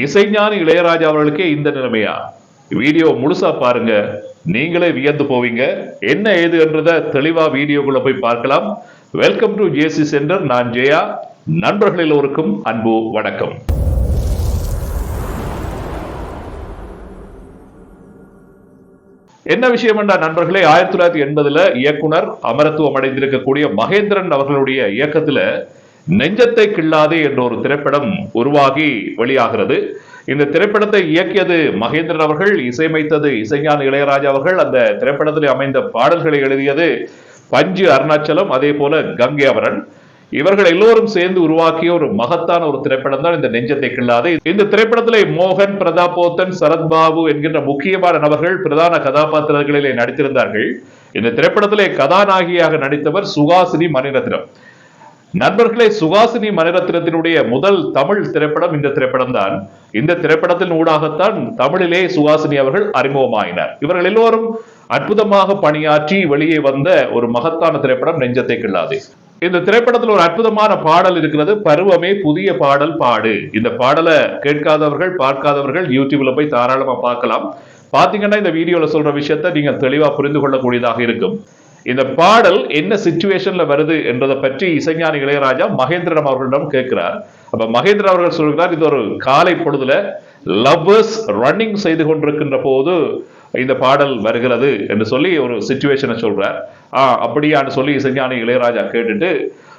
இசைஞானி இளையராஜா அவர்களுக்கே இந்த நிலைமையா? வீடியோ முழுசா பாருங்க. நீங்களே வியந்து போவீங்க. என்ன ஏதுன்றத தெளிவா வீடியோக்குள்ள போய் பார்க்கலாம். வெல்கம் டு ஜேசி சென்டர் நான் ஜெயா. நண்பர்கள் எல்லோருக்கும் அன்பு வணக்கம். என்ன விஷயம் என்றா நண்பர்களே? ஆயிரத்தி தொள்ளாயிரத்தி எண்பதுல இயக்குனர் அமரத்துவம் அடைந்திருக்கக்கூடிய மகேந்திரன் அவர்களுடைய இயக்கத்துல நெஞ்சத்தை கிள்ளாதே என்ற ஒரு திரைப்படம் உருவாகி வெளியாகிறது. இந்த திரைப்படத்தை இயக்கியது மகேந்திரன் அவர்கள் இசையமைத்தது இசைஞான இளையராஜா அவர்கள். அந்த திரைப்படத்தில் அமைந்த பாடல்களை எழுதியது பஞ்சு அருணாச்சலம் அதே போல கங்கை அவரன். இவர்கள் எல்லோரும் சேர்ந்து உருவாக்கிய ஒரு மகத்தான ஒரு திரைப்படம் தான் இந்த நெஞ்சத்தை கிள்ளாது. இந்த திரைப்படத்திலே மோகன் பிரதாபோத்தன் சரத்பாபு என்கின்ற முக்கியமான நபர்கள் பிரதான கதாபாத்திரங்களிலே நடித்திருந்தார்கள். இந்த திரைப்படத்திலே கதாநாயகியாக நடித்தவர் சுகாசினி மணிரத்னம். நண்பர்களே சுகாசினி மணிரத்னத்தினுடைய முதல் தமிழ் திரைப்படம் இந்த திரைப்படம் தான் இந்த திரைப்படத்தின் ஊடாகத்தான் தமிழிலே சுகாசினி அவர்கள் அறிமுகமாயினார். இவர்கள் எல்லோரும் அற்புதமாக பணியாற்றி வெளியே வந்த ஒரு மகத்தான திரைப்படம் நெஞ்சத்தை கிள்ளாது. இந்த திரைப்படத்தில் ஒரு அற்புதமான பாடல் இருக்கிறது பருவமே புதிய பாடல் பாடு. இந்த பாடலை கேட்காதவர்கள் பார்க்காதவர்கள் யூடியூப்ல போய் தாராளமா பார்க்கலாம். பாத்தீங்கன்னா இந்த வீடியோல சொல்ற விஷயத்த நீங்க தெளிவா புரிந்து கொள்ளக்கூடியதாக இருக்கும். இந்த பாடல் என்ன சுச்சுவேஷன்ல வருது என்றதை பற்றி இசைஞானி இளையராஜா மகேந்திரன் அவர்களிடம் கேட்கிறார். அப்ப மகேந்திரன் அவர்கள் சொல்கிறார் இது ஒரு காலை பொழுதுல லவ்வர்ஸ் ரன்னிங் செய்து கொண்டிருக்கின்ற போது இந்த பாடல் வருகிறது என்று சொல்லி ஒரு சுச்சுவேஷனை சொல்றார். ஆ அப்படியான்னு சொல்லி இசைஞானி இளையராஜா கேட்டுட்டு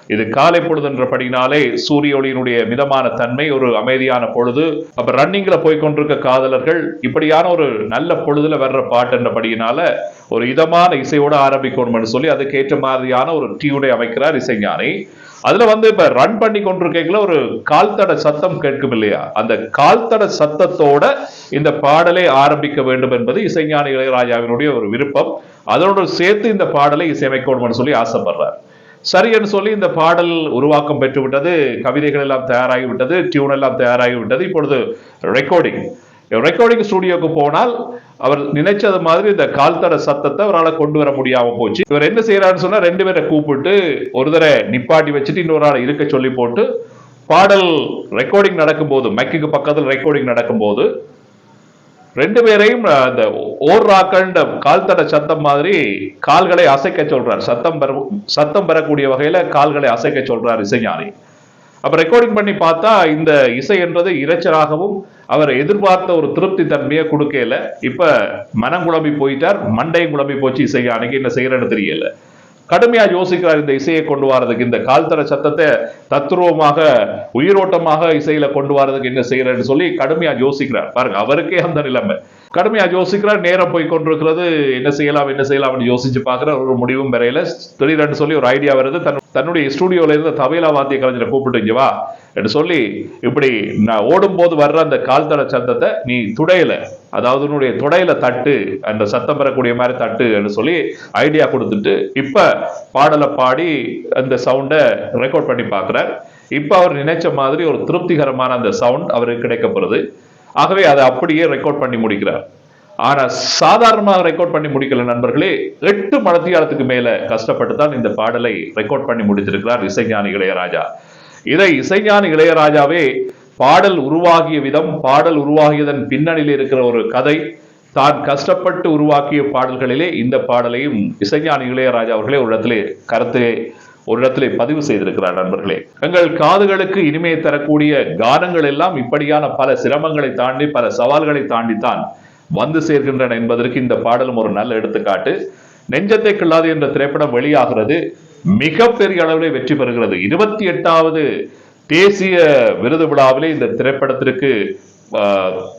இது காலை பொழுது என்றபடினாலே சூரிய ஒளியினுடைய மிதமான தன்மை ஒரு அமைதியான பொழுது. அப்ப ரன்னிங்ல போய் கொண்டிருக்க காதலர்கள் இப்படியான ஒரு நல்ல பொழுதுல வர்ற பாட்டுன்றபடியினால ஒரு இதமான இசையோட ஆரம்பிக்கணும்னு சொல்லி அதுக்கேற்ற மாதிரியான ஒரு டியூனை அமைக்கிறார் இசைஞானி. அதுல வந்து இப்ப ரன் பண்ணி கொண்டிருக்கீங்கள ஒரு கால்தட சத்தம் கேட்கும் இல்லையா? அந்த கால்தட சத்தத்தோட இந்த பாடலை ஆரம்பிக்க வேண்டும் என்பது இசைஞானி இளையராஜாவினுடைய ஒரு விருப்பம். அதனோடு சேர்த்து இந்த பாடலை இசையமைக்கணும்னு சொல்லி ஆசைப்படுறார். சரி என்று சொல்லி இந்த பாடல் உருவாக்கம் பெற்றுவிட்டது. கவிதைகள் எல்லாம் தயாராகி விட்டது டியூன் எல்லாம் தயாராகி விட்டது இப்பொழுது ரெக்கார்டிங் ரெக்கார்டிங் ஸ்டுடியோக்கு போனால் அவர் நினைச்சது மாதிரி இந்த கால்தட சத்தத்தை அவரால் கொண்டு வர முடியாம போச்சு. இவர் என்ன செய்யறாருன்னு சொன்னா ரெண்டு பேரை கூப்பிட்டு ஒரு தடவை நிப்பாட்டி வச்சுட்டு இன்னொரு ஆள் இருக்க சொல்லி போட்டு பாடல் ரெக்கார்டிங் நடக்கும்போது மைக்குக்கு பக்கத்தில் ரெக்கார்டிங் நடக்கும்போது ரெண்டு பேரையும் அந்த ஓர் ராக்கள்ன்ற கால்தட சத்தம் மாதிரி கால்களை அசைக்க சொல்றார். சத்தம் பெற சத்தம் பெறக்கூடிய வகையில கால்களை அசைக்க சொல்றார் இசைஞானி. அப்ப ரெக்கார்டிங் பண்ணி பார்த்தா இந்த இசை என்றது இறைச்சலாகவும் அவர் எதிர்பார்த்த ஒரு திருப்தி தன்மையை கொடுக்கல. இப்ப மனம் குழம்பி போயிட்டார் மண்டையும் குழம்பி போச்சு இசைஞானிக்கு. என்ன செய்யறன்னு தெரியல. கடுமையா யோசிக்கிறார் இந்த இசையை கொண்டு வரதுக்கு. இந்த கால்தர சத்தத்தை தத்ரூபமாக உயிரோட்டமாக இசையில கொண்டு வரதுக்கு என்ன செய்யறன்னு சொல்லி கடுமையா யோசிக்கிறார். பாருங்க அவருக்கே அந்த நிலைமை. கடுமையாக யோசிக்கிறார். நேரம் போய் கொண்டிருக்கிறது. என்ன செய்யலாம் என்ன செய்யலாம்னு யோசிச்சு பார்க்குற ஒரு முடிவும் பெறையில திடீரென்று சொல்லி ஒரு ஐடியா வருது. தன் தன்னுடைய ஸ்டூடியோல இருந்து தவைலா வாத்திய கலைஞரை கூப்பிட்டு வா என்று சொல்லி இப்படி நான் ஓடும்போது வர்ற அந்த கால்தட சத்தத்தை நீ துடையில. அதாவது உன்னுடைய துடையில தட்டு அந்த சத்தம் பெறக்கூடிய மாதிரி தட்டு என்று சொல்லி ஐடியா கொடுத்துட்டு இப்ப பாடலை பாடி அந்த சவுண்டை ரெக்கார்ட் பண்ணி பார்க்குறார். இப்போ அவர் நினைச்ச மாதிரி ஒரு திருப்திகரமான அந்த சவுண்ட் அவருக்கு கிடைக்கப்படுது ஆகவே அதை அப்படியே ரெக்கார்ட் பண்ணி முடிக்கிறார். ஆனா சாதாரணமாக ரெக்கார்ட் பண்ணி முடிக்கல நண்பர்களே எட்டு மணத்தியாலத்துக்கு மேல கஷ்டப்பட்டு தான் இந்த பாடலை ரெக்கார்ட் பண்ணி முடித்திருக்கிறார் இசைஞானி இளையராஜா. இதை இசைஞானி இளையராஜாவே பாடல் உருவாகிய விதம் பாடல் உருவாகியதன் பின்னணியில் இருக்கிற ஒரு கதை தான் கஷ்டப்பட்டு உருவாக்கிய பாடல்களிலே இந்த பாடலையும் இசைஞானி இளையராஜா அவர்களே ஒரு இடத்திலே கருத்து ஒரு இடத்திலே பதிவு செய்திருக்கிறார் நண்பர்களே. எங்கள் காதுகளுக்கு இனிமையை தரக்கூடிய கானங்கள் எல்லாம் இப்படியான பல சிரமங்களை தாண்டி பல சவால்களை தாண்டித்தான் வந்து சேர்கின்றன என்பதற்கு இந்த பாடலும் ஒரு நல்ல எடுத்துக்காட்டு. நெஞ்சத்தை கிள்ளாது என்ற திரைப்படம் வெளியாகிறது. மிகப்பெரிய அளவில் வெற்றி பெறுகிறது. இருபத்தி எட்டாவது தேசிய விருது விழாவிலே இந்த திரைப்படத்திற்கு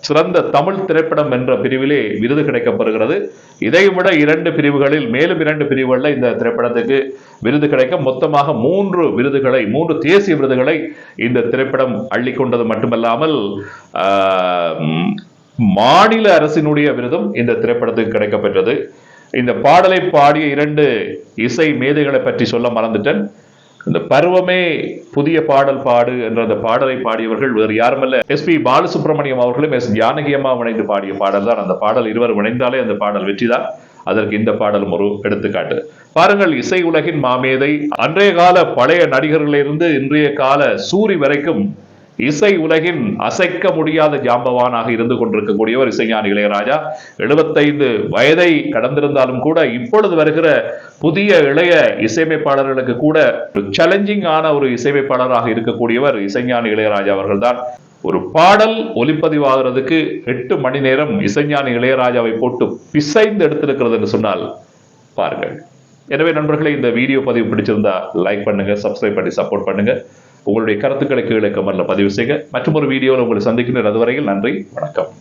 சிறந்த தமிழ் திரைப்படம் என்ற பிரிவிலே விருது கிடைக்கப்பெறுகிறது இதை விட இரண்டு பிரிவுகளில் மேலும் இரண்டு பிரிவுகளில் இந்த திரைப்படத்துக்கு விருது கிடைக்க மொத்தமாக மூன்று விருதுகளை மூன்று தேசிய விருதுகளை இந்த திரைப்படம் அள்ளிக்கொண்டது மட்டுமல்லாமல் மாநில அரசினுடைய விருதும் இந்த திரைப்படத்துக்கு கிடைக்கப்பெற்றது. இந்த பாடலை பாடிய இரண்டு இசை மேதைகளை பற்றி சொல்ல மறந்துட்டேன். இந்த பருவமே புதிய பாடல் பாடு என்ற அந்த பாடலை பாடியவர்கள் வேறு யாருமல்ல. எஸ் பி பாலசுப்ரமணியம் அவர்களும் எஸ் ஜானகி அம்மா இணைந்து பாடிய பாடல் தான். அந்த பாடல் இருவர் இணைந்தாலே அந்த பாடல் வெற்றிதான் அதற்கு இந்த பாடலும் ஒரு எடுத்துக்காட்டு. பாருங்கள் இசை உலகின் மாமேதை. அன்றைய கால பழைய நடிகர்களிலிருந்து இன்றைய கால சூரி வரைக்கும் இசை உலகின் அசைக்க முடியாத ஜாம்பவானாக இருந்து கொண்டிருக்கக்கூடியவர் இசைஞானி இளையராஜா. எழுபத்தைந்து வயதை கடந்திருந்தாலும் கூட இப்பொழுது வருகிற புதிய இளைய இசையமைப்பாளர்களுக்கு கூட சேலஞ்சிங் ஆன ஒரு இசையமைப்பாளராக இருக்கக்கூடியவர் இசைஞானி இளையராஜா அவர்கள்தான். ஒரு பாடல் ஒலிப்பதிவாகிறதுக்கு எட்டு மணி நேரம் இசைஞானி இளையராஜாவை போட்டு பிசைந்து எடுத்திருக்கிறது என்று சொன்னால் பாருங்கள். எனவே நண்பர்களே இந்த வீடியோ பதிவு பிடிச்சிருந்தா லைக் பண்ணுங்க சப்ஸ்கிரைப் பண்ணி சப்போர்ட் பண்ணுங்க. உங்களுடைய கருத்துக்களை கீழே கமெண்ட்ல பதிவு செய்க. மற்றும் ஒரு வீடியோவில் உங்களை சந்திக்கின்ற அதுவரையில் நன்றி வணக்கம்.